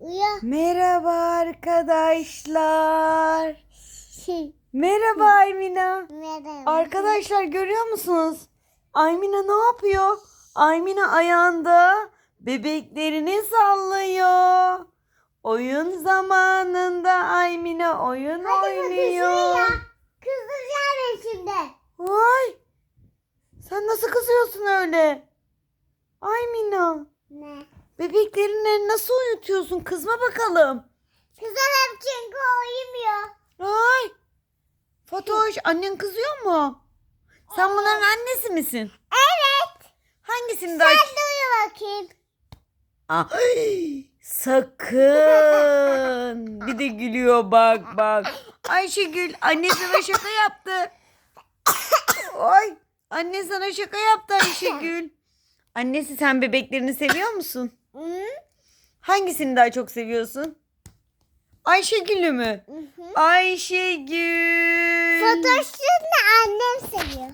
Uyu. Merhaba arkadaşlar. Merhaba Aymina. Merhaba. Arkadaşlar görüyor musunuz? Aymina ne yapıyor? Aymina ayağında bebeklerini sallıyor. Oyun zamanında Aymina oyun Hadi oynuyor. Kızdıracağım ben şimdi. Vay! Sen nasıl kızıyorsun öyle? Aymina, Ne? bebeklerini nasıl uyutuyorsun? Kızma bakalım. Kızarım çünkü uyumuyor. Ay! Fatoş, annen kızıyor mu? Sen bunların annesi misin? Evet. Hangisini daha... Sen de uyu bakayım. Ay, sakın. Bir de gülüyor bak bak. Ayşegül anne sana şaka yaptı. Ay anne sana şaka yaptı Ayşegül. Annesi sen bebeklerini seviyor musun? Hı? Hangisini daha çok seviyorsun? Ayşegül'ü mü? Hı hı. Ayşegül. Fotoğrafını annem seviyor.